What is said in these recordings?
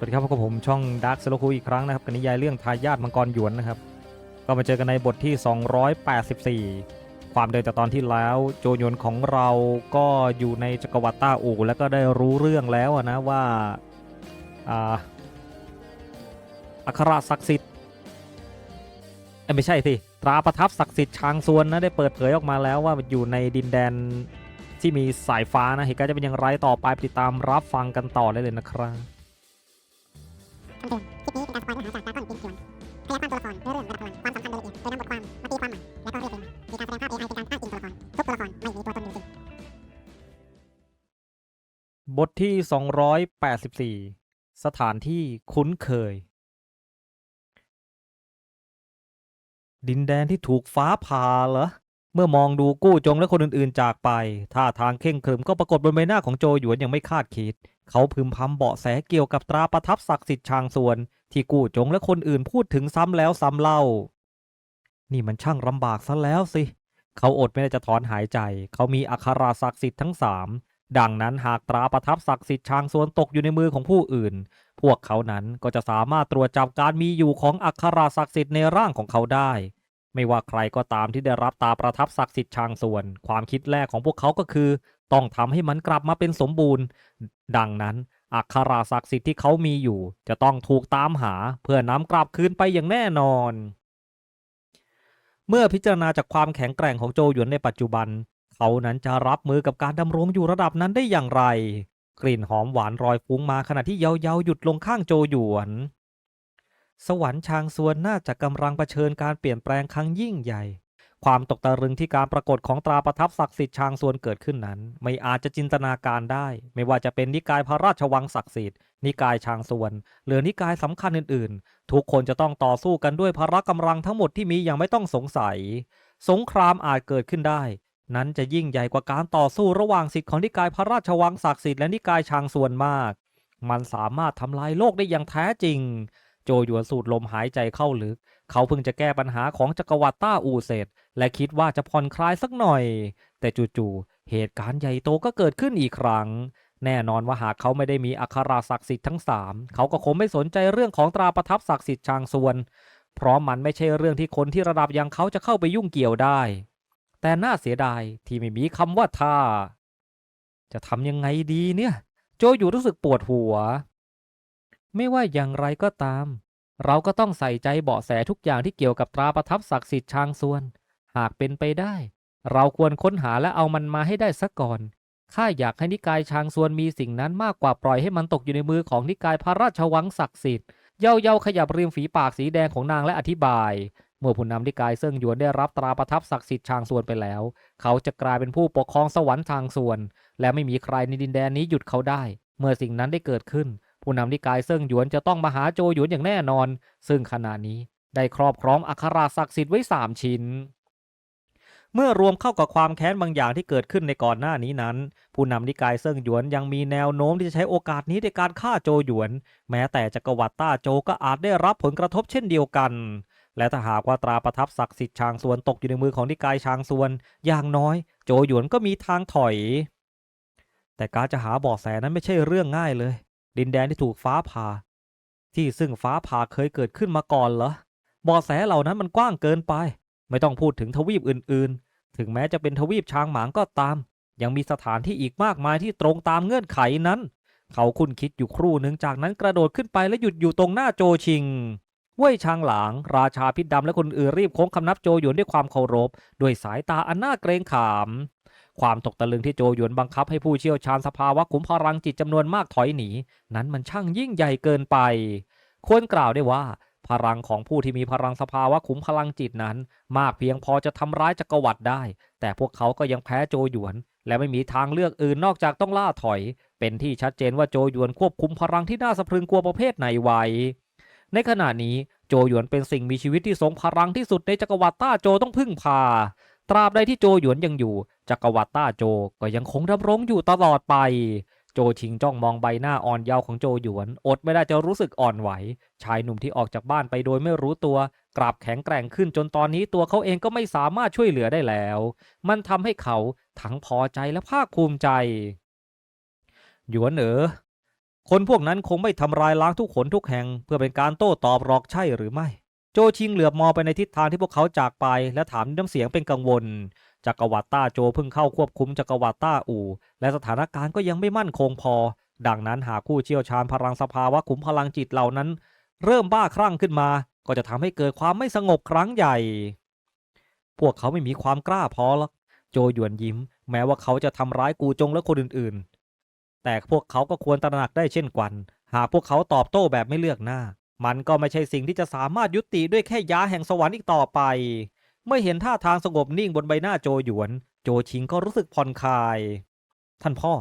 สวัสดีครับพบกับผมช่องดาร์คสโลคูอีกครั้งนะครับกับนิยายเรื่องทายาทมังกรหยวนนะครับ ก็มาเจอกันในบทที่ 284 ความเดินจากตอนที่แล้ว โจยวนของเราก็อยู่ในจักรวรรดิต้าอูแล้วก็ได้รู้เรื่องแล้วนะว่าอาอัครศักดิ์สิทธิ์ไม่ใช่สิตราประทับศักดิ์สิทธิ์ช้างซวนนะได้เปิดเผยออกมาแล้วว่าอยู่ในดินแดนที่มีสายฟ้านะเหตุการณ์จะเป็นอย่างไรต่อไปติดตามรับฟังกันต่อได้เลยนะครับ คำเตือนคลิปนี้เป็นการสปอยเนื้อหาจากดราก้อนกินส่วนขยายความตัวละครเนื้อเรื่องระดับพลังความสำคัญโดยละเอียดโดยนำบทความมาตีความใหม่และก็เรียกเองใหม่มีการแสดงภาพ AI เป็นการอ้างอิงตัวละครทุกตัวละครไม่มีตัวตนอยู่จริงบทที่ 284 สถานที่คุ้นเคย ดินแดนที่ถูกฟ้าผ่าเหรอ เมื่อมองดูกู้จงและคนอื่นๆจากไปท่าทางเข่งขรึมก็ปรากฏบนใบหน้าของโจหยวนอย่างไม่คาดคิด เขาพึมพำเบาะแสเกี่ยวกับตราประทับศักดิ์สิทธิ์ชางส่วน ที่กู้จงและคนอื่นพูดถึงซ้ำแล้วซ้ำเล่า นี่มันช่างลำบากซะแล้วสิ เขาอดไม่ได้จะถอนหายใจ เขามีอัคราศักดิ์สิทธิ์ทั้งสามดังนั้นหากตราประทับศักดิ์สิทธิ์ชางส่วนตกอยู่ในมือของผู้อื่น พวกเขานั้นก็จะสามารถตรวจจับการมีอยู่ของอัคราศักดิ์สิทธิ์ในร่างของเขาได้ ไม่ว่าใครก็ตามที่ได้รับตาประทับศักดิ์สิทธิ์ชางส่วน ความคิดแรกของพวกเขาก็คือ ต้องทำให้มันกลับมาเป็นสมบูรณ์ ดังนั้นอัคราศักดิ์สิทธิ์ที่เขามีอยู่ จะต้องถูกตามหาเพื่อนำกลับคืนไปอย่างแน่นอน เมื่อพิจารณาจากความแข็งแกร่งของโจหยวนในปัจจุบัน เขานั้นจะรับมือกับการดำรงอยู่ระดับนั้นได้อย่างไร กลิ่นหอมหวานรอยฟุ้งมาขณะที่เยาเยาหยุดลงข้างโจหยวน สวรรค์ชางซวนน่าจะกำลังเผชิญการเปลี่ยนแปลงครั้งยิ่งใหญ่ ความตกตะลึงที่การปรากฏของตราประทับศักดิ์สิทธิ์ชางซวนเกิดขึ้นนั้น ไม่อาจจะจินตนาการได้ ไม่ว่าจะเป็นนิกายพระราชวังศักดิ์สิทธิ์นิกายชางซวน หรือนิกายสำคัญอื่นๆ ทุกคนจะต้องต่อสู้กันด้วยพละกำลังทั้งหมดที่มีอย่างไม่ต้องสงสัย สงครามอาจเกิดขึ้นได้ นั้นจะยิ่งใหญ่กว่าการต่อสู้ระหว่างสิทธิ์ของนิกายพระราชวังศักดิ์สิทธิ์และนิกายชางส่วนมาก มันสามารถทำลายโลกได้อย่างแท้จริง โจหยวนสูดลมหายใจเข้าลึก เขาเพิ่งจะแก้ปัญหาของจักรวรรดิต้าอูเสร็จ และคิดว่าจะผ่อนคลายสักหน่อย แต่จู่ๆเหตุการณ์ใหญ่โตก็เกิดขึ้นอีกครั้ง แน่นอนว่าหากเขาไม่ได้มีอัคราศักดิ์สิทธิ์ทั้งสามเขาก็คงไม่สนใจเรื่องของตราประทับศักดิ์สิทธิ์ชางส่วน เพราะมันไม่ใช่เรื่องที่คนที่ระดับอย่างเขาจะเข้าไปยุ่งเกี่ยวได้ แต่น่าเสียดายที่ไม่มีคำว่าถ้าจะทำยังไงดีเนี่ย โจอยู่รู้สึกปวดหัว ไม่ว่าอย่างไรก็ตาม เราก็ต้องใส่ใจเบาะแสทุกอย่างที่เกี่ยวกับตราประทับศักดิ์สิทธิ์ชางส่วน หากเป็นไปได้ เราควรค้นหาและเอามันมาให้ได้ซะก่อนข้าอยากให้นิกายชางส่วนมีสิ่งนั้นมากกว่าปล่อยให้มันตกอยู่ในมือของนิกายพระราชวังศักดิ์สิทธิ์เย้าเย้าขยับริมฝีปากสีแดงของนางและอธิบาย เมื่อผู้นำนิกายเซิ่งหยวนได้รับตราประทับศักดิ์สิทธิ์ชางส่วนไปแล้ว เขาจะกลายเป็นผู้ปกครองสวรรค์ทางส่วน และไม่มีใครในดินแดนนี้หยุดเขาได้ เมื่อสิ่งนั้นได้เกิดขึ้น ผู้นำนิกายเซิ่งหยวนจะต้องมาหาโจหยวนอย่างแน่นอน ซึ่งขณะนี้ได้ครอบครองอัคราศักดิ์สิทธิ์ไว้สามชิ้น เมื่อรวมเข้ากับความแค้นบางอย่างที่เกิดขึ้นในก่อนหน้านี้นั้น ผู้นำนิกายเซิ่งหยวนยังมีแนวโน้มที่จะใช้โอกาสนี้ในการฆ่าโจหยวน แม้แต่จักรวรรดิต้าโจก็อาจได้รับผลกระทบเช่นเดียวกันและถ้าหากว่าตราประทับศักดิ์สิทธิ์ชางส่วนตกอยู่ในมือของนิกายชางส่วน อย่างน้อย โจหยวนก็มีทางถอย แต่การจะหาเบาะแสนั้นไม่ใช่เรื่องง่ายเลย ดินแดนที่ถูกฟ้าผ่า ที่ซึ่งฟ้าผ่าเคยเกิดขึ้นมาก่อนเหรอบาะแสเหล่านั้นมันกว้างเกินไป ไม่ต้องพูดถึงทวีปอื่นๆ ถึงแม้จะเป็นทวีปช้างหมางก็ตาม ยังมีสถานที่อีกมากมายที่ตรงตามเงื่อนไขนั้น เขาคุ้นคิดอยู่ครู่หนึ่งจากนั้นกระโดดขึ้นไปและหยุดอยู่ตรงหน้าโจชิงเว่ยชางหลาง ราชาพิษดำและคนอื่นรีบโค้งคำนับโจหยวนด้วยความเคารพ ด้วยสายตาอันน่าเกรงขาม ความตกตะลึงที่โจหยวนบังคับให้ผู้เชี่ยวชาญสภาวะขุมพลังจิตจำนวนมากถอยหนี นั้นมันช่างยิ่งใหญ่เกินไป ควรกล่าวได้ว่าพลังของผู้ที่มีพลังสภาวะขุมพลังจิตนั้น มากเพียงพอจะทำร้ายจักรวรรดิได้ แต่พวกเขาก็ยังแพ้โจหยวน และไม่มีทางเลือกอื่นนอกจากต้องล่าถอย เป็นที่ชัดเจนว่าโจหยวนควบคุมพลังที่น่าสะพรึงกลัวประเภทไหนไว้ ในขณะนี้โจหยวนเป็นสิ่งมีชีวิตที่ทรงพลังที่สุดในจักรวรรดิต้าโจต้องพึ่งพา ตราบใดที่โจหยวนยังอยู่จักรวรรดิต้าโจก็ยังคงดำรงอยู่ตลอดไป โจชิงจ้องมองใบหน้าอ่อนเยาว์ของโจหยวน อดไม่ได้จะรู้สึกอ่อนไหว ชายหนุ่มที่ออกจากบ้านไปโดยไม่รู้ตัว กลับแข็งแกร่งขึ้นจนตอนนี้ตัวเขาเองก็ไม่สามารถช่วยเหลือได้แล้ว มันทำให้เขาทั้งพอใจและภาคภูมิใจ หยวนเอ๋อคนพวกนั้นคงไม่ทำลายล้างทุกขนทุกแห่ง เพื่อเป็นการโต้ตอบหรอกใช่หรือไม่ โจชิงเหลือบมองไปในทิศทางที่พวกเขาจากไป และถามด้วยน้ำเสียงเป็นกังวลจักรวรรดิต้าโจเพิ่งเข้าควบคุมจักรวรรดิต้าอู่ และสถานการณ์ก็ยังไม่มั่นคงพอ ดังนั้นหากผู้เชี่ยวชาญพลังสภาวะขุมพลังจิตเหล่านั้น เริ่มบ้าคลั่งขึ้นมา ก็จะทำให้เกิดความไม่สงบครั้งใหญ่ พวกเขาไม่มีความกล้าพอหรอกโจหยวนยิ้ม แม้ว่าเขาจะทำร้ายกูจงและคนอื่นๆ แต่พวกเขาก็ควรตระหนักได้เช่นกัน หากพวกเขาตอบโต้แบบไม่เลือกหน้า มันก็ไม่ใช่สิ่งที่จะสามารถยุติด้วยแค่ยาแห่งสวรรค์อีกต่อไปเมื่อเห็นท่าทางสงบนิ่งบนใบหน้าโจหยวน โจชิงก็รู้สึกผ่อนคลาย ท่านพ่อ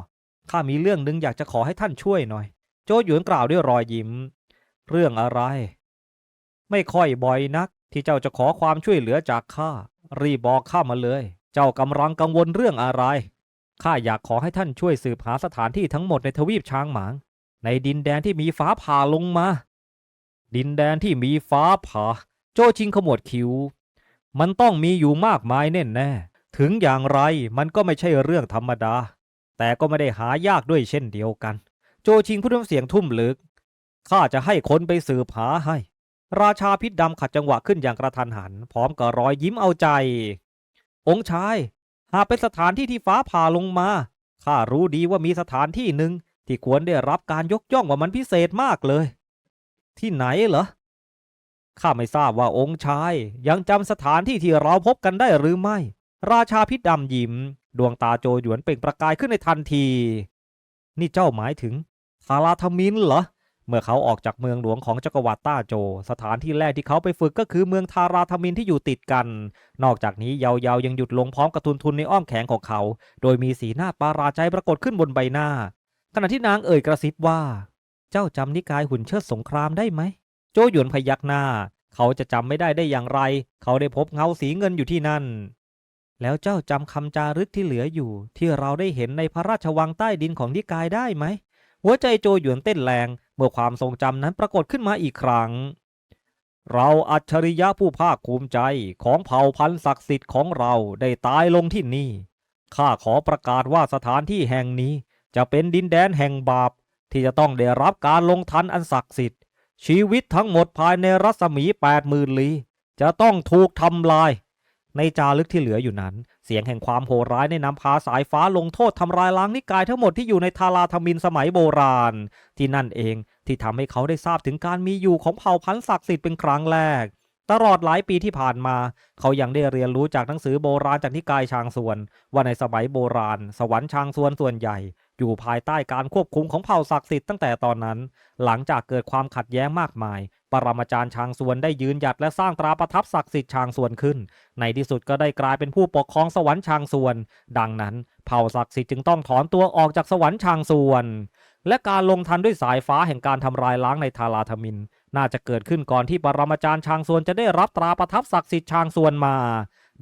ข้ามีเรื่องหนึ่งอยากจะขอให้ท่านช่วยหน่อย โจหยวนกล่าวด้วยรอยยิ้ม เรื่องอะไร ไม่ค่อยบ่อยนัก ที่เจ้าจะขอความช่วยเหลือจากข้ารีบบอกข้ามาเลย เจ้ากำลังกังวลเรื่องอะไรข้าอยากขอให้ท่านช่วยสืบหาสถานที่ทั้งหมดในทวีปช้างหมาง ในดินแดนที่มีฟ้าผ่าลงมา ดินแดนที่มีฟ้าผ่าโจชิงขมวดคิ้ว มันต้องมีอยู่มากมายแน่แน่ ถึงอย่างไรมันก็ไม่ใช่เรื่องธรรมดา แต่ก็ไม่ได้หายากด้วยเช่นเดียวกัน โจชิงพูดด้วยเสียงทุ่มลึก ข้าจะให้คนไปสืบหาให้ ราชาพิษดำขัดจังหวะขึ้นอย่างกระทันหัน พร้อมกับรอยยิ้มเอาใจ องค์ชาย หากเป็นสถานที่ที่ฟ้าผ่าลงมา ข้ารู้ดีว่ามีสถานที่หนึ่งที่ควรได้รับการยกย่องว่ามันพิเศษมากเลย ที่ไหนเหรอ ข้าไม่ทราบว่าองค์ชายยังจำสถานที่ที่เราพบกันได้หรือไม่ ราชาพิษดำยิ้ม ดวงตาโจหยวนเปล่งประกายขึ้นในทันที นี่เจ้าหมายถึงทาราทมินเหรอ เมื่อเขาออกจากเมืองหลวงของจักรวรรดิต้าโจ สถานที่แรกที่เขาไปฝึกก็คือเมืองทาราทมินที่อยู่ติดกัน นอกจากนี้เยาเยายังหยุดลงพร้อมกับทุนทุนในอ้อมแขนของเขา โดยมีสีหน้าปาราใจปรากฏขึ้นบนใบหน้า ขณะที่นางเอ่ยกระซิบว่า เจ้าจำนิกายหุ่นเชิดสงครามได้ไหม โจหยวนพยักหน้า เขาจะจำไม่ได้ได้อย่างไร เขาได้พบเงาสีเงินอยู่ที่นั่น แล้วเจ้าจำคำจารึกที่เหลืออยู่ ที่เราได้เห็นในพระราชวังใต้ดินของนิกายได้ไหม หัวใจโจหยวนเต้นแรงเมื่อความทรงจำนั้นปรากฏขึ้นมาอีกครั้ง เราอัจฉริยะผู้ภาคภูมิใจของเผ่าพันธุ์ศักดิ์สิทธิ์ของเราได้ตายลงที่นี่ข้าขอประกาศว่าสถานที่แห่งนี้จะเป็นดินแดนแห่งบาป ที่จะต้องได้รับการลงทันอันศักดิ์สิทธิ์ ชีวิตทั้งหมดภายในรัศมีแปดหมื่นลี้จะต้องถูกทำลาย ในจารึกที่เหลืออยู่นั้น เสียงแห่งความโหดร้ายได้นำพาสายฟ้าลงโทษทำลายล้างนิกายทั้งหมดที่อยู่ในทาราธมินสมัยโบราณ ที่นั่นเองที่ทำให้เขาได้ทราบถึงการมีอยู่ของเผ่าพันธุ์ศักดิ์สิทธิ์เป็นครั้งแรก ตลอดหลายปีที่ผ่านมา เขายังได้เรียนรู้จากหนังสือโบราณจากนิกายชางส่วน ว่าในสมัยโบราณ สวรรค์ชางส่วนส่วนใหญ่ อยู่ภายใต้การควบคุมของเผ่าศักดิ์สิทธิ์ตั้งแต่ตอนนั้น หลังจากเกิดความขัดแย้งมากมาย ปรมาจารย์ชางส่วนได้ยืนหยัดและสร้างตราประทับศักดิ์สิทธิ์ชางส่วนขึ้น ในที่สุดก็ได้กลายเป็นผู้ปกครองสวรรค์ชางส่วน ดังนั้น เผ่าศักดิ์สิทธิ์จึงต้องถอนตัวออกจากสวรรค์ชางส่วนและการลงทันด้วยสายฟ้าแห่งการทำลายล้างในทาราธมิน น่าจะเกิดขึ้นก่อนที่ปรมาจารย์ชางส่วนจะได้รับตราประทับศักดิ์สิทธิ์ชางส่วนมา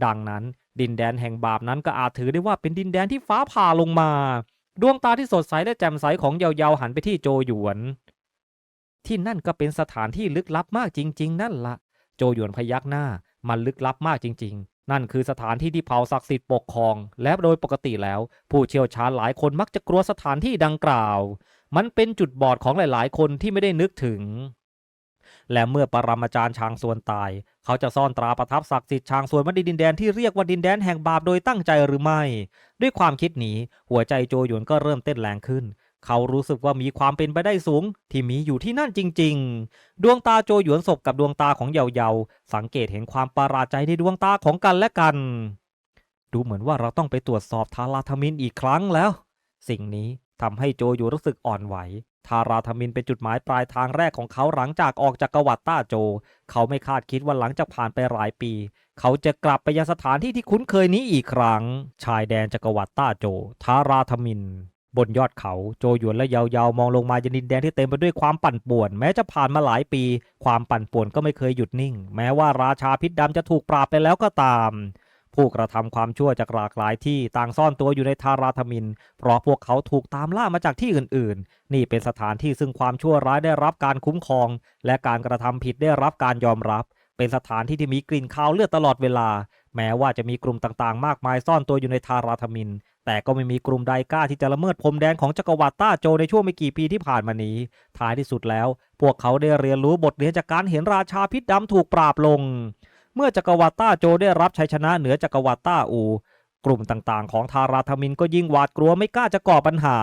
ดังนั้น ดินแดนแห่งบาปนั้นก็อาจถือได้ว่าเป็นดินแดนที่ฟ้าผ่าลงมา ดวงตาที่สดใสและแจ่มใสของเยาวๆหันไปที่โจหยวน ที่นั่นก็เป็นสถานที่ลึกลับมากจริง ๆ นั่นละโจหยวนพยักหน้า มันลึกลับมากจริง ๆนั่นคือสถานที่ที่เผาศักดิ์สิทธิ์ปกครอง และโดยปกติแล้ว ผู้เชี่ยวชาญหลายคนมักจะกลัวสถานที่ดังกล่าว มันเป็นจุดบอดของหลาย ๆ คนที่ไม่ได้นึกถึง และเมื่อปรมาจารย์ชางส่วนตาย เขาจะซ่อนตราประทับศักดิ์สิทธิ์ชางส่วนไว้ในดินแดนที่เรียกว่าดินแดนแห่งบาปโดยตั้งใจหรือไม่ ด้วยความคิดนี้หัวใจโจหยวนก็เริ่มเต้นแรงขึ้น เขารู้สึกว่ามีความเป็นไปได้สูง ที่มีอยู่ที่นั่นจริง ๆ ดวงตาโจหยวนสบกับดวงตาของเยาเยาสังเกตเห็นความประหลาดใจในดวงตาของกันและกัน ดูเหมือนว่าเราต้องไปตรวจสอบทาราธมินอีกครั้งแล้ว สิ่งนี้ทำให้โจหยวนรู้สึกอ่อนไหว ทาราธมินเป็นจุดหมายปลายทางแรกของเขาหลังจากออกจากกวัดต้าโจ เขาไม่คาดคิดว่าหลังจากผ่านไปหลายปี เขาจะกลับไปยังสถานที่ที่คุ้นเคยนี้อีกครั้ง ชายแดนจักรวรรดิต้าโจ ทาราธมิน บนยอดเขาโจหยวนและเยาเยามองลงมายังดินแดนที่เต็มไปด้วยความปั่นป่วน แม้จะผ่านมาหลายปี ความปั่นป่วนก็ไม่เคยหยุดนิ่ง แม้ว่าราชาพิษดำจะถูกปราบไปแล้วก็ตาม ผู้กระทำความชั่วจากหลากหลายที่ต่างซ่อนตัวอยู่ในทาราธมิน เพราะพวกเขาถูกตามล่ามาจากที่อื่น ๆ นี่เป็นสถานที่ซึ่งความชั่วร้ายได้รับการคุ้มครอง และการกระทำผิดได้รับการยอมรับ เป็นสถานที่ที่มีกลิ่นคาวเลือดตลอดเวลา แม้ว่าจะมีกลุ่มต่างๆ มากมายซ่อนตัวอยู่ในทาราธมิน แต่ก็ไม่มีกลุ่มใดกล้าที่จะละเมิดพรมแดนของจักรวรรดิต้าโจในช่วงไม่กี่ปีที่ผ่านมานี้ ท้ายที่สุดแล้ว พวกเขาได้เรียนรู้บทเรียนจากการเห็นราชาพิษดำถูกปราบลง เมื่อจักรวรรดิต้าโจได้รับชัยชนะเหนือจักรวรรดิต้าอู กลุ่มต่างๆ ของทาราธมินก็ยิ่งหวาดกลัวไม่กล้าจะก่อปัญหา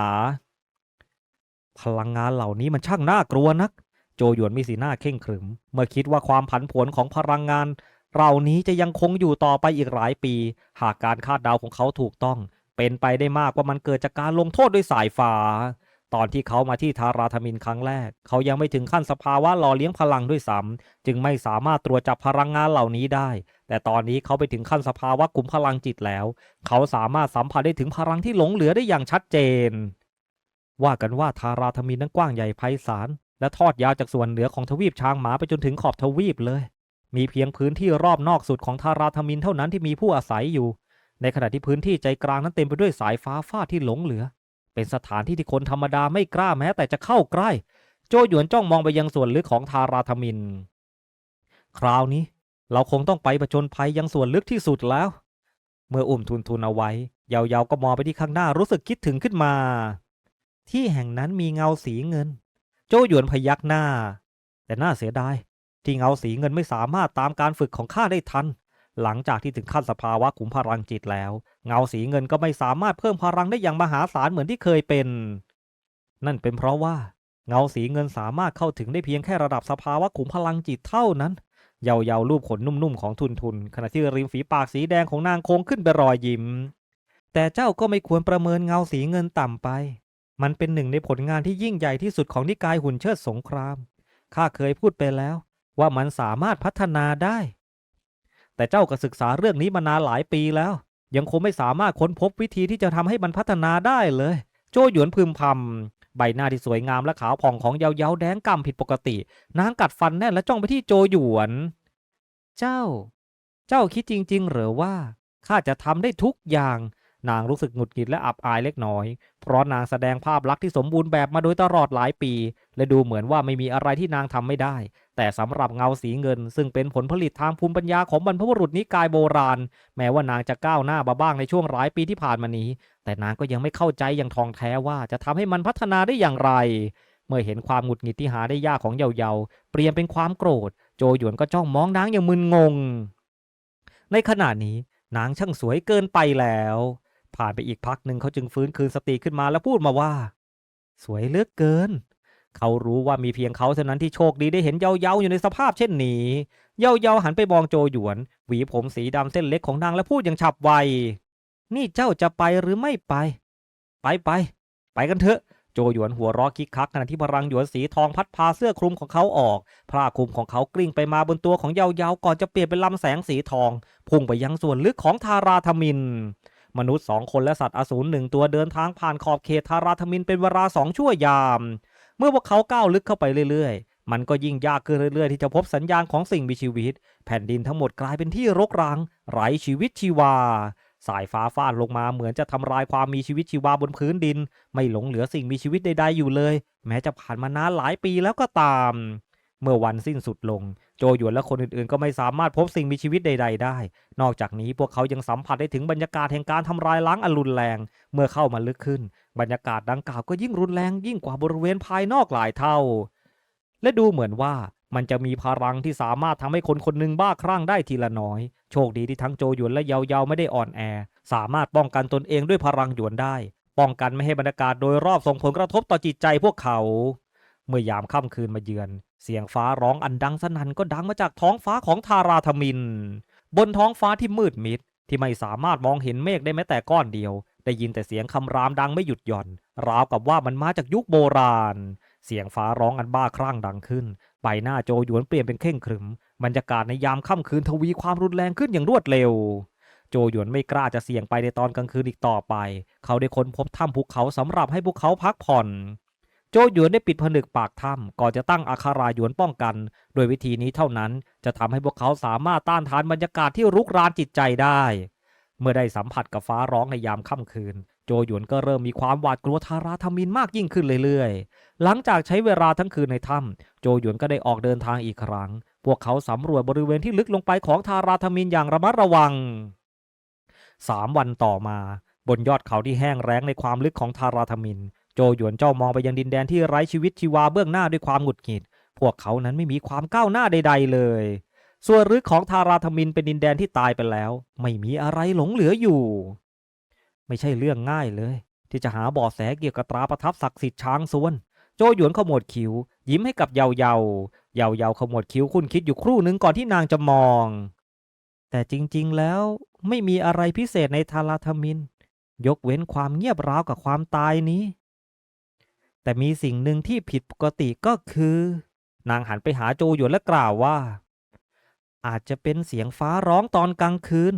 พลังงานเหล่านี้มันช่างน่ากลัวนัก โจหยวนมีสีหน้าเข่งขรึม เมื่อคิดว่าความผันผวนของพลังงานเหล่านี้จะยังคงอยู่ต่อไปอีกหลายปี หากการคาดเดาของเขาถูกต้อง เป็นไปได้มากว่ามันเกิดจากการลงโทษด้วยสายฟ้า ตอนที่เขามาที่ทาราธมินครั้งแรก เขายังไม่ถึงขั้นสภาวะหล่อเลี้ยงพลังด้วยซ้ำจึงไม่สามารถตรวจจับพลังงานเหล่านี้ได้ แต่ตอนนี้เขาไปถึงขั้นสภาวะกลุ่มพลังจิตแล้ว เขาสามารถสัมผัสได้ถึงพลังที่หลงเหลือได้อย่างชัดเจน ว่ากันว่าทาราธมินนั้นกว้างใหญ่ไพศาลและทอดยาวจากส่วนเหนือของทวีปช้างหมาไปจนถึงขอบทวีปเลย มีเพียงพื้นที่รอบนอกสุดของทาราธมินเท่านั้นที่มีผู้อาศัยอยู่ ในขณะที่พื้นที่ใจกลางนั้นเต็มไปด้วยสายฟ้าฟาดที่หลงเหลือ เป็นสถานที่ที่คนธรรมดาไม่กล้าแม้แต่จะเข้าใกล้ โจหยวนจ้องมองไปยังส่วนลึกของทาราธมิน คราวนี้เราคงต้องไปประจนภัยยังส่วนลึกที่สุดแล้ว เมื่ออุ้มทุนทุนเอาไว้ ยาวๆก็มองไปที่ข้างหน้ารู้สึกคิดถึงขึ้นมา ที่แห่งนั้นมีเงาสีเงิน โจหยวนพยักหน้า แต่น่าเสียดายที่เงาสีเงินไม่สามารถตามการฝึกของข้าได้ทัน หลังจากที่ถึงขั้นสภาวะขุมพลังจิตแล้ว เงาสีเงินก็ไม่สามารถเพิ่มพลังได้อย่างมหาศาลเหมือนที่เคยเป็น นั่นเป็นเพราะว่า เงาสีเงินสามารถเข้าถึงได้เพียงแค่ระดับสภาวะขุมพลังจิตเท่านั้น เยาเยารูปขนนุ่มๆของทุนทุนขณะที่ริมฝีปากสีแดงของนางโค้งขึ้นเป็นรอยยิ้ม แต่เจ้าก็ไม่ควรประเมินเงาสีเงินต่ำไป มันเป็นหนึ่งในผลงานที่ยิ่งใหญ่ที่สุดของนิกายหุ่นเชิดสงครามข้าเคยพูดไปแล้ว ว่ามันสามารถพัฒนาได้ แต่เจ้าก็ศึกษาเรื่องนี้มานานหลายปีแล้ว ยังคงไม่สามารถค้นพบวิธีที่จะทำให้มันพัฒนาได้เลย โจหยวนพึมพำใบหน้าที่สวยงามและขาวผ่องของเยาเยาแดงกำผิดปกติ นางกัดฟันแน่นและจ้องไปที่โจหยวน เจ้า เจ้าคิดจริง ๆ หรือว่าข้าจะทำได้ทุกอย่างนางรู้สึกหงุดหงิดและอับอายเล็กน้อย เพราะนางแสดงภาพลักษณ์ที่สมบูรณ์แบบมาโดยตลอดหลายปี และดูเหมือนว่าไม่มีอะไรที่นางทำไม่ได้ แต่สำหรับเงาสีเงิน ซึ่งเป็นผลผลิตทางภูมิปัญญาของบรรพบุรุษนิกายโบราณ แม้ว่านางจะก้าวหน้ามาบ้างในช่วงหลายปีที่ผ่านมานี้ แต่นางก็ยังไม่เข้าใจอย่างทองแท้ว่าจะทำให้มันพัฒนาได้อย่างไร เมื่อเห็นความหงุดหงิดที่หาได้ยากของเยาเยาเปลี่ยนเป็นความโกรธ โจหยวนก็จ้องมองนางอย่างมึนงง ในขณะนี้นางช่างสวยเกินไปแล้ว ผ่านไปอีกพักหนึ่งเขาจึงฟื้นคืนสติขึ้นมาแล้วพูดมาว่า สวยเลือกเกิน เขารู้ว่ามีเพียงเขาเท่านั้นที่โชคดีได้เห็นเยาเยาอยู่ในสภาพเช่นนี้ เยาเยาหันไปมองโจหยวน หวีผมสีดำเส้นเล็กของนางและพูดอย่างฉับไว นี่เจ้าจะไปหรือไม่ไป ไปไป ไปกันเถอะ โจหยวนหัวเร้อคิกคักขณะที่พลังหยวนสีทองพัดพาเสื้อคลุมของเขาออก ผ้าคลุมของเขากลิ้งไปมาบนตัวของเยาเยาก่อนจะเปลี่ยนเป็นลำแสงสีทอง พุ่งไปยังส่วนลึกของทาราธมินมนุษย์สองคนและสัตว์อสูรหนึ่งตัวเดินทางผ่านขอบเขตทาราธมินเป็นเวลาสองชั่วยาม เมื่อพวกเขาก้าวลึกเข้าไปเรื่อยๆ มันก็ยิ่งยากขึ้นเรื่อยๆ ที่จะพบสัญญาณของสิ่งมีชีวิต แผ่นดินทั้งหมดกลายเป็นที่รกร้าง ไร้ชีวิตชีวา สายฟ้าฟาดลงมาเหมือนจะทำลายความมีชีวิตชีวาบนพื้นดิน ไม่หลงเหลือสิ่งมีชีวิตใดๆอยู่เลย แม้จะผ่านมานานหลายปีแล้วก็ตาม เมื่อวันสิ้นสุดลง โจหยวนและคนอื่นๆ ก็ไม่สามารถพบสิ่งมีชีวิตใด ๆ ได้ นอกจากนี้พวกเขายังสัมผัสได้ถึงบรรยากาศแห่งการทำลายล้างอันรุนแรง เมื่อเข้ามาลึกขึ้น บรรยากาศดังกล่าวก็ยิ่งรุนแรงยิ่งกว่าบริเวณภายนอกหลายเท่า และดูเหมือนว่ามันจะมีพลังที่สามารถทำให้คนคนหนึ่งบ้าคลั่งได้ทีละน้อย โชคดีที่ทั้งโจหยวนและเยาเยาไม่ได้อ่อนแอ สามารถป้องกันตนเองด้วยพลังหยวนได้ ป้องกันไม่ให้บรรยากาศโดยรอบส่งผลกระทบต่อจิตใจพวกเขา เมื่อยามค่ำคืนมาเยือน เสียงฟ้าร้องอันดังสนั่นก็ดังมาจากท้องฟ้าของทาราธมิน บนท้องฟ้าที่มืดมิด ที่ไม่สามารถมองเห็นเมฆได้แม้แต่ก้อนเดียว ได้ยินแต่เสียงคำรามดังไม่หยุดหย่อน ราวกับว่ามันมาจากยุคโบราณ เสียงฟ้าร้องอันบ้าคลั่งดังขึ้น ใบหน้าโจหยวนเปลี่ยนเป็นเข่งขรึมบรรยากาศในยามค่ำคืนทวีความรุนแรงขึ้นอย่างรวดเร็ว โจหยวนไม่กล้าจะเสี่ยงไปในตอนกลางคืนอีกต่อไป เขาได้ค้นพบถ้ำภูเขาสำหรับให้พวกเขาพักผ่อน โจหยวนได้ปิดผนึกปากถ้ำก่อนจะตั้งอาคารายวนป้องกัน โดยวิธีนี้เท่านั้นจะทำให้พวกเขาสามารถต้านทานบรรยากาศที่รุกรานจิตใจได้ เมื่อได้สัมผัสกับฟ้าร้องในยามค่ำคืน โจหยวนก็เริ่มมีความหวาดกลัวทาราธมินมากยิ่งขึ้นเรื่อยๆ หลังจากใช้เวลาทั้งคืนในถ้ำโจหยวนก็ได้ออกเดินทางอีกครั้ง พวกเขาสำรวจบริเวณที่ลึกลงไปของทาราธมินอย่างระมัดระวังสามวันต่อมา บนยอดเขาที่แห้งแล้งในความลึกของทาราธมิน โจหยวนจ้องมองไปยังดินแดนที่ไร้ชีวิตชีวาเบื้องหน้าด้วยความหงุดหงิด พวกเขานั้นไม่มีความก้าวหน้าใด ๆ เลย ส่วนรึกของทาราธมินเป็นดินแดนที่ตายไปแล้ว ไม่มีอะไรหลงเหลืออยู่ ไม่ใช่เรื่องง่ายเลย ที่จะหาเบาะแสเกี่ยวกับตราประทับศักดิ์สิทธิ์ช้างส่วน โจหยวนขมวดคิ้ว ยิ้มให้กับเยาเยาเยาเยาขมวดคิ้วคุณคิดอยู่ครู่หนึ่งก่อนที่นางจะมอง แต่จริง ๆ แล้วไม่มีอะไรพิเศษในทาราธมิน ยกเว้นความเงียบร้าวกับความตายนี้ แต่มีสิ่งหนึ่งที่ผิดปกติก็คือ นางหันไปหาโจหยวนและกล่าวว่า อาจจะเป็นเสียงฟ้าร้องตอนกลางคืน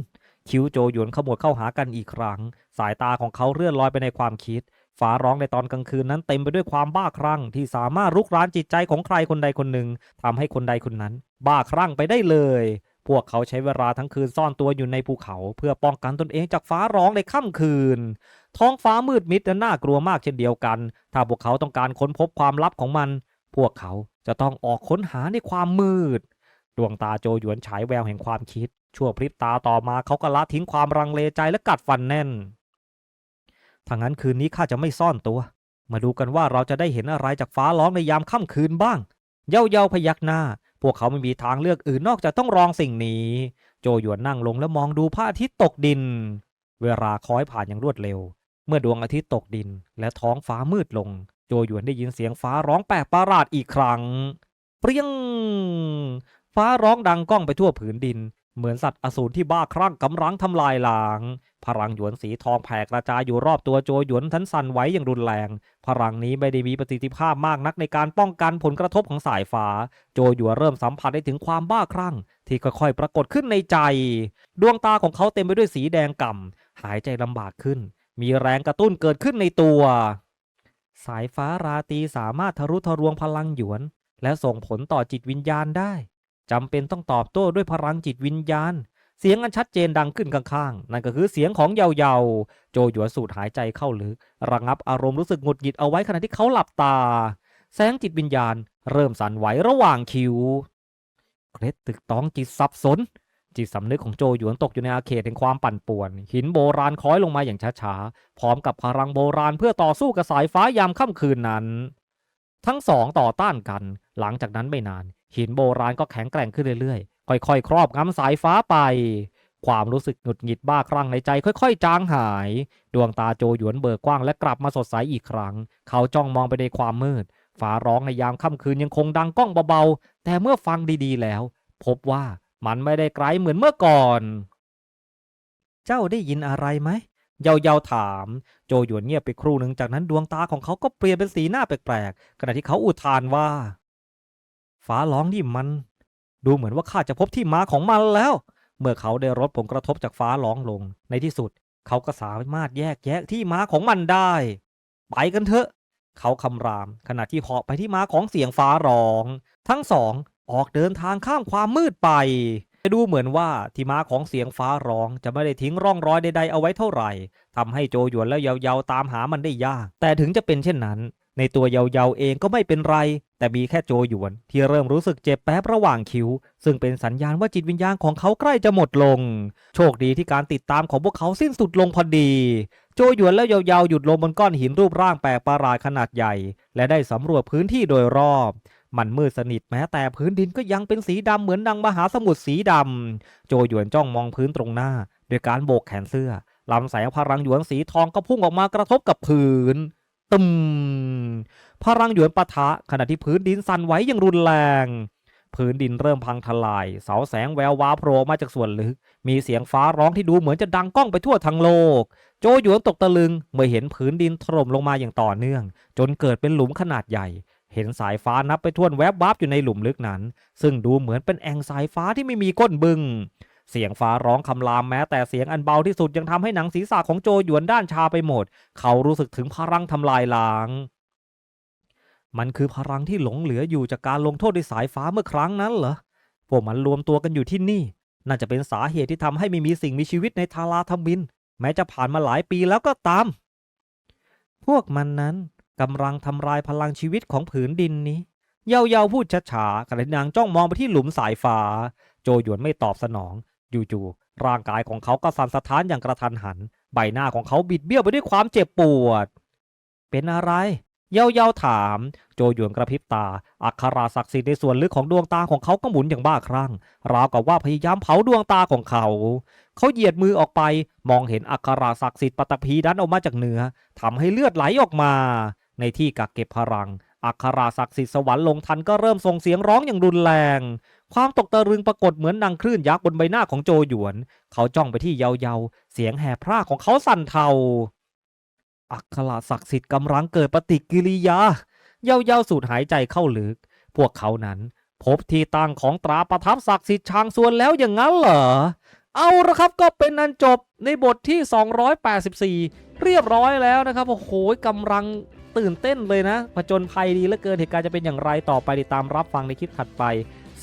คิ้วโจหยวนขมวดเข้าหากันอีกครั้ง สายตาของเขาเลื่อนลอยไปในความคิด ฟ้าร้องในตอนกลางคืนนั้นเต็มไปด้วยความบ้าคลั่งที่สามารถรุกรานจิตใจของใครคนใดคนหนึ่งทำให้คนใดคนนั้น บ้าคลั่งไปได้เลย พวกเขาใช้เวลาทั้งคืนซ่อนตัวอยู่ในภูเขาเพื่อป้องกันตนเองจากฟ้าร้องในค่ำคืน ท้องฟ้ามืดมิดและน่ากลัวมากเช่นเดียวกัน ถ้าพวกเขาต้องการค้นพบความลับของมัน พวกเขาจะต้องออกค้นหาในความมืด ดวงตาโจหยวนฉายแววแห่งความคิด ชั่วพริบตาต่อมาเขาก็ละทิ้งความรังเลใจและกัดฟันแน่นถ้างั้นคืนนี้ข้าจะไม่ซ่อนตัว มาดูกันว่าเราจะได้เห็นอะไรจากฟ้าร้องในยามค่ำคืนบ้าง เย้าเย้าพยักหน้า วกเขาไม่มีทางเลือกอื่นนอกจากต้องรองสิ่งนี้ โจหยวนนั่งลงแล้วมองดูพระอาทิตย์ตกดิน เวลาคล้อยผ่านอย่างรวดเร็ว เมื่อดวงอาทิตย์ตกดิน และท้องฟ้ามืดลง โจหยวนได้ยินเสียงฟ้าร้องแปลกประหลาดอีกครั้ง เปรี้ยง ฟ้าร้องดังก้องไปทั่วผืนดิน เหมือนสัตว์อสูรที่บ้าคลั่งกำลังทำลายล้าง พลังหยวนสีทองแผ่กระจายอยู่รอบตัวโจหยวนทันสั่นไหวอย่างรุนแรง พลังนี้ไม่ได้มีประสิทธิภาพมากนักในการป้องกันผลกระทบของสายฟ้า โจหยวนเริ่มสัมผัสได้ถึงความบ้าคลั่ง ที่ค่อยๆปรากฏขึ้นในใจ ดวงตาของเขาเต็มไปด้วยสีแดงก่ำหายใจลำบากขึ้น มีแรงกระตุ้นเกิดขึ้นในตัว สายฟ้าราตีสามารถทะลุทะลวงพลังหยวน และส่งผลต่อจิตวิญญาณได้จำเป็นต้องตอบโต้ด้วยพลังจิตวิญญาณ เสียงอันชัดเจนดังขึ้นข้างๆ นั่นก็คือเสียงของเยาเยาโจหยวนสูดหายใจเข้าลึก ระงับอารมณ์รู้สึกหงุดหงิดเอาไว้ขณะที่เขาหลับตา แสงจิตวิญญาณ เริ่มสั่นไหวระหว่างคิวเคล็ดตึกตองจิตสับสน จิตสำนึกของโจหยวนตกอยู่ในอาเขตแห่งความปั่นป่วน หินโบราณคล้อยลงมาอย่างช้าๆ พร้อมกับพลังโบราณเพื่อต่อสู้กับสายฟ้ายามค่ำคืนนั้น ทั้งสองต่อต้านกัน หลังจากนั้นไม่นาน หินโบราณก็แข็งแกร่งขึ้นเรื่อยๆ ค่อยๆ ครอบงำสายฟ้าไป ความรู้สึกหงุดหงิดบ้าคลั่งในใจ ค่อยๆ จางหาย ดวงตาโจหยวนเบิกกว้างและกลับมาสดใสอีกครั้ง เขาจ้องมองไปในความมืดฟ้าร้องในยามค่ำคืนยังคงดังก้องเบาๆ แต่เมื่อฟังดีๆแล้ว พบว่ามันไม่ได้ไกลเหมือนเมื่อก่อน เจ้าได้ยินอะไรไหมเยาเยาถาม โจหยวนเงียบไปครู่หนึ่งจากนั้นดวงตาของเขาก็เปลี่ยนเป็นสีหน้าแปลกๆขณะที่เขาอุทานว่า ฟ้าร้องนี่มัน ดูเหมือนว่าข้าจะพบที่มาของมันแล้ว เมื่อเขาได้ลดผลกระทบจากฟ้าร้องลง ในที่สุด เขาก็สามารถแยกแยะที่มาของมันได้ ไปกันเถอะ เขาคำราม ขณะที่เหาะไปที่มาของเสียงฟ้าร้อง ทั้งสองออกเดินทางข้ามความมืดไปดูเหมือนว่าที่มาของเสียงฟ้าร้องจะไม่ได้ทิ้งร่องรอยใดๆเอาไว้เท่าไหร่ทำให้โจหยวนและเยาเยาตามหามันได้ยาก แต่ถึงจะเป็นเช่นนั้น ในตัวเยาเยาเองก็ไม่เป็นไร แต่มีแค่โจหยวนที่เริ่มรู้สึกเจ็บแป๊บระหว่างคิ้ว ซึ่งเป็นสัญญาณว่าจิตวิญญาณของเขาใกล้จะหมดลง โชคดีที่การติดตามของพวกเขาสิ้นสุดลงพอดี โจหยวนและเยาเยาหยุดลงบนก้อนหินรูปร่างแปลกประหลาดขนาดใหญ่ และได้สำรวจพื้นที่โดยรอบ มันมืดสนิทแม้แต่พื้นดินก็ยังเป็นสีดำเหมือนดังมหาสมุทรสีดำโจหยวนจ้องมองพื้นตรงหน้าโดยการโบกแขนเสื้อลำแสงพลังหยวนสีทองก็พุ่งออกมากระทบกับพื้น ตึมพลังหยวนปะทะขณะที่พื้นดินสั่นไหวอย่างรุนแรง พื้นดินเริ่มพังทลาย เสาแสงแวววาโผล่มาจากส่วนลึก มีเสียงฟ้าร้องที่ดูเหมือนจะดังก้องไปทั่วทั้งโลก โจหยวนตกตะลึงเมื่อเห็นพื้นดินถล่มลงมาอย่างต่อเนื่อง จนเกิดเป็นหลุมขนาดใหญ่เห็นสายฟ้านับไปท่วนแวบวับอยู่ในหลุมลึกนั้น ซึ่งดูเหมือนเป็นแอ่งสายฟ้าที่ไม่มีก้นบึง เสียงฟ้าร้องคำรามแม้แต่เสียงอันเบาที่สุดยังทำให้หนังศีรษะของโจหยวนด้านชาไปหมด เขารู้สึกถึงพลังทำลายล้าง มันคือพลังที่หลงเหลืออยู่จากการลงโทษด้วยสายฟ้าเมื่อครั้งนั้นเหรอพวกมันรวมตัวกันอยู่ที่นี่ น่าจะเป็นสาเหตุที่ทำให้ไม่มีสิ่งมีชีวิตในทาราธมิน แม้จะผ่านมาหลายปีแล้วก็ตาม พวกมันนั้นกำลังทำลายพลังชีวิตของผืนดินนี้ เยาเยาพูดช้าๆขณะนางจ้องมองไปที่หลุมสายฟ้า โจหยวนไม่ตอบสนอง จู่ๆร่างกายของเขาก็สั่นสะท้านอย่างกระทันหัน ใบหน้าของเขาบิดเบี้ยวไปด้วยความเจ็บปวด เป็นอะไร เย้าเย้าถาม โจหยวนกระพริบตา อัคราศักดิ์สิทธิ์ในส่วนลึกของดวงตาของเขาก็หมุนอย่างบ้าคลั่ง ราวกับว่าพยายามเผาดวงตาของเขา เขาเหยียดมือออกไป มองเห็นอัคราศักดิ์สิทธิ์ปฐพีดันออกมาจากเนื้อทำให้เลือดไหลออกมา ในที่กักเก็บพลังอัคราศักดิ์สิทธิ์สวรรค์ลงทันก็เริ่มส่งเสียงร้องอย่างรุนแรง ความตกตะลึงปรากฏเหมือนดังคลื่นยักษ์บนใบหน้าของโจหยวน เขาจ้องไปที่เยาเยาเสียงแห่พร่าของเขาสั่นเทา อัคราศักดิ์สิทธิ์กำลังเกิดปฏิกิริยา เยาเยาสูดหายใจเข้าลึก พวกเขานั้น พบที่ตั้งของตราประทับศักดิ์สิทธิ์ชางซวนแล้วอย่างนั้นเหรอ เอาละครับก็เป็นนันจบในบทที่ 284 เรียบร้อยแล้วนะครับโอ้โหกำลังตื่นเต้นเลยนะผจญภัยดีเหลือเกินเหตุการณ์จะเป็นอย่างไรต่อไปติดตามรับฟังในคลิปถัดไป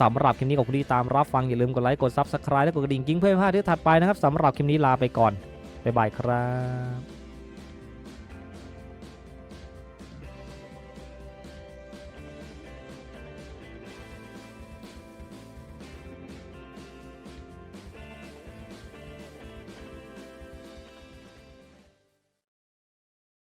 สำหรับคลิปนี้ขอบคุณที่ตามรับฟังอย่าลืมกดไลค์กด Subscribe และกดกระดิ่งกิ้งเพื่อไม่พลาดที่ถัดไปนะครับสำหรับคลิปนี้ลาไปก่อนบ๊ายบายครับ